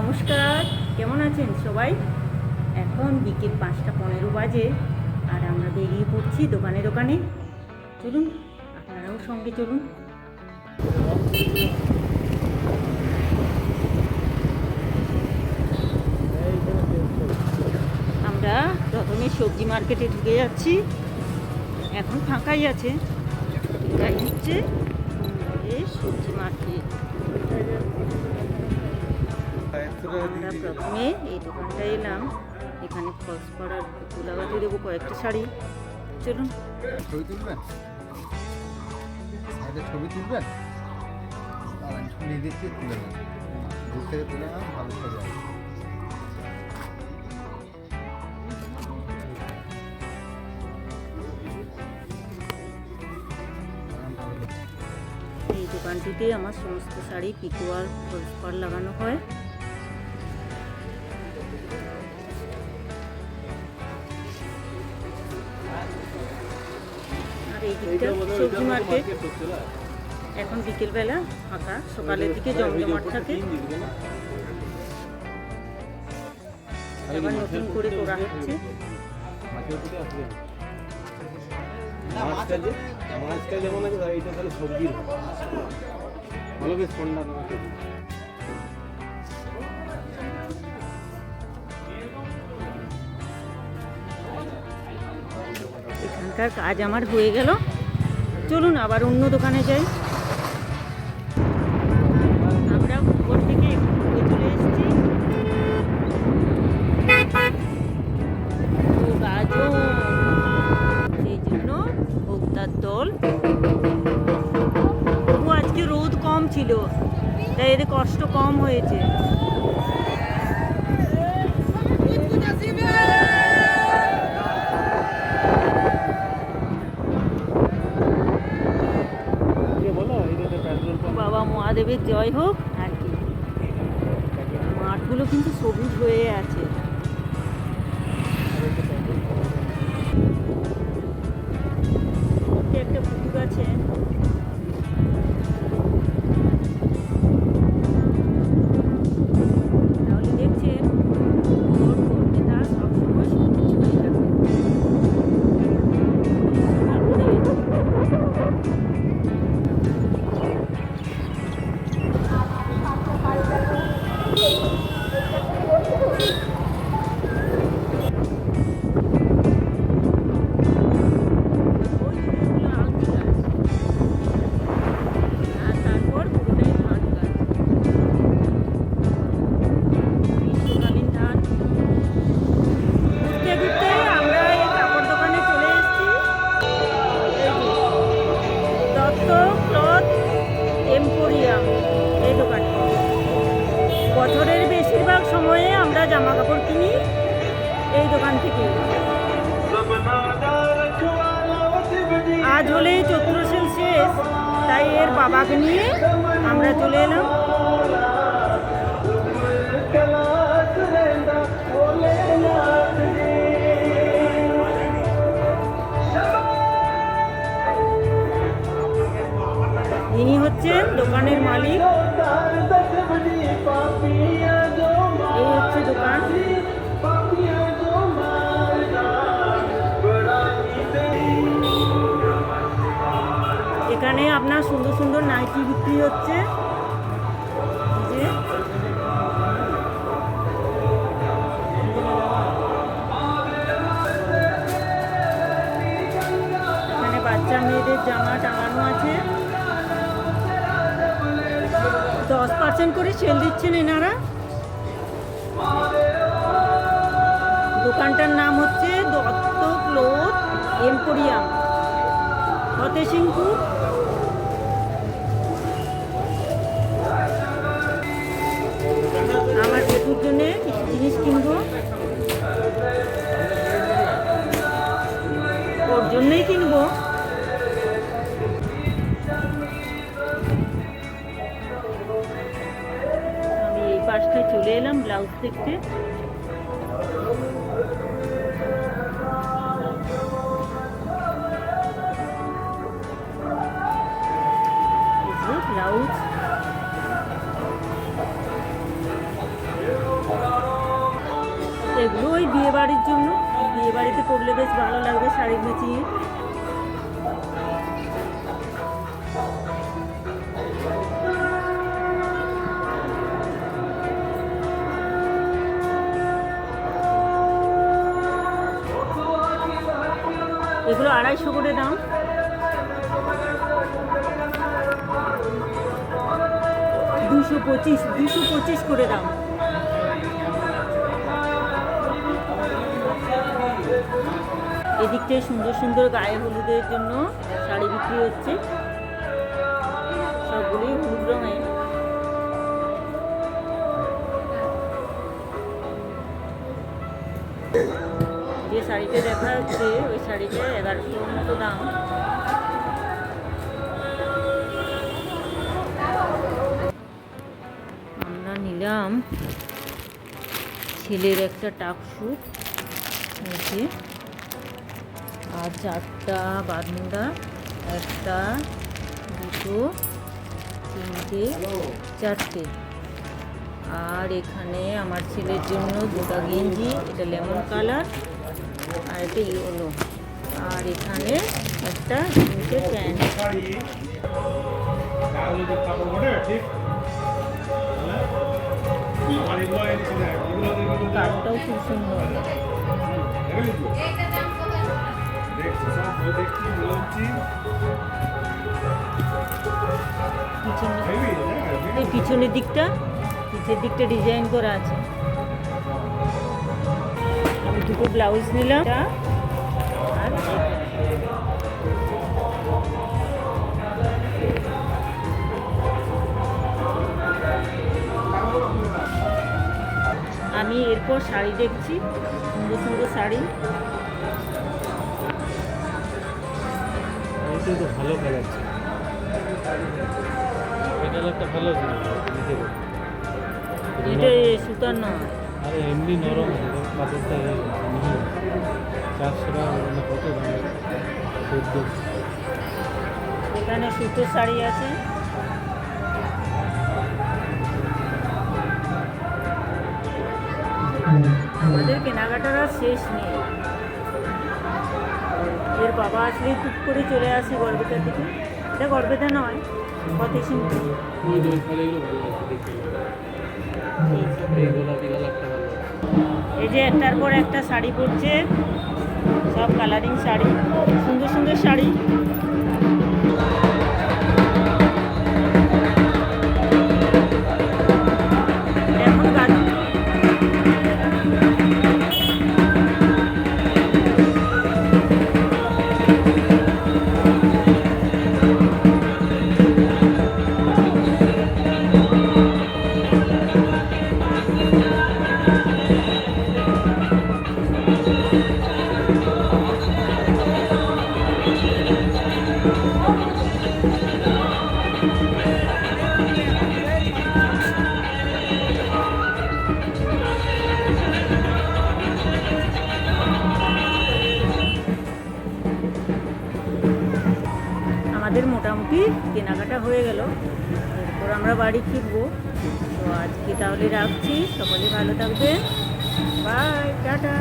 নমস্কার, কেমন আছেন সবাই? এখন বিকেল পাঁচটা পনেরো বাজে আর আমরা বেরিয়ে পড়ছি দোকানে দোকানে। চলুন, আপনারাও সঙ্গে চলুন। আমরা প্রথমে সবজি মার্কেটে ঢুকে যাচ্ছি। এখন ফাঁকাই আছে। এটাই হচ্ছে সবজি মার্কেট। আমরা প্রথমে এই দোকানটায় এলাম। এখানে ফলস পাড়ার দেবো কয়েকটা শাড়ি। চলুন। ছবি তুলবেন? ছবি তুলবেন? দাঁড়ান ছবি তুলে নেন। দূর থেকে তুলে নেন ভালো ছবি আসবে। দাঁড়ান, ভালো দেখছি। এই দোকানটিতে আমার সমস্ত শাড়ি পিকো আর ফলস পাড় লাগানো হয়। দিকটা সবজি মার্কেট এখন বিকেলবেলা ফাঁকা, সকালের দিকে জমজমাট থাকে। নতুন করে করা হচ্ছে। মাছটা যেমন আছে এইটা তাহলে সবজির ভালো বেশ ঠান্ডা এখানকার কাজ আমার হয়ে গেল। চলুন আবার অন্য দোকানে যাই। আমরা উপর থেকে চলে এসেছি। সেই জন্য ভোক্তার দল। আজকে রোদ কম ছিল, তাই এদের কষ্ট কম হয়েছে। মহাদেবের জয় হোক আর কি। মাঠগুলো কিন্তু সবুজ হয়ে আছে। একটা পুকুর আছে। এই দোকান থেকে। আজ হলেই চৈত্র সেল শেষ, তাই এর বাবাকে নিয়ে আমরা চলে এলাম। ইনি হচ্ছেন দোকানের মালিক। আপনার সুন্দর সুন্দর নাইটি বিক্রি হচ্ছে। যে। এখানে বাচ্চা মেয়েদের জামা টাঙানো আছে। দশ পার্সেন্ট করে সেল দিচ্ছেন এনারা। দোকানটার নাম হচ্ছে দত্ত ক্লোথ এম্পোরিয়াম। ফতেসিংপুর চলে এলাম ব্লাউজ দেখতে। ব্লাউজ এগুলো ওই বিয়ে বাড়ির জন্য। বিয়ে বাড়িতে পরলে বেশ ভালো লাগবে শাড়ি মেচিয়ে। এগুলো আড়াইশো করে দাম। দুশো পঁচিশ দুশো পঁচিশ করে দাম। এদিকটায় সুন্দর সুন্দর গায়ে হলুদের জন্য শাড়ি বিক্রি হচ্ছে। সবগুলোই হলুদ রঙের। যে শাড়িটা দেখা যাচ্ছে ওই শাড়িটা এগারোশোর মতো দাম। আমরা নিলাম ছেলের একটা টাক স্যুট। হয়েছে আর চারটা বাদমুড়া একটা, দুটো, তিনটে, চারটে। আর এখানে আমার ছেলের জন্য দুটা গেঞ্জি, এটা লেমন কালার। আর এটা ইয়েলো আর এখানে একটা তিনটে প্যান্ট। কালোটাও খুব সুন্দর। পিছনের দিকটা পিছের দিকটা ডিজাইন করা আছে। দুটো ব্লাউজ নিলাম। আর আমি এরপর শাড়ি দেখছি সুন্দর সুন্দর শাড়ি। ভালো কালার এটা একটা ভালো জিনিস এটা সুতার নয়। আরে এমনি নরম মিহি চারশো টাকা কত দাম? চোদ্দ। এখানে সুতোর শাড়ি আছে। আমাদের কেনাকাটার আর শেষ নেই। এর বাবা আসলে টুক করে চলে আসি গর্বেতার দিকে। এটা গর্বেতা নয় কত সিংহ এই যে একটার পর একটা শাড়ি পরছে সব কালারিং শাড়ি সুন্দর সুন্দর শাড়ি। আমাদের মোটামুটি কেনাকাটা হয়ে গেল। এরপর আমরা বাড়ি ফিরবো। তো আজকে তাহলে রাখছি। সকলে ভালো থাকবে বাই, টাটা।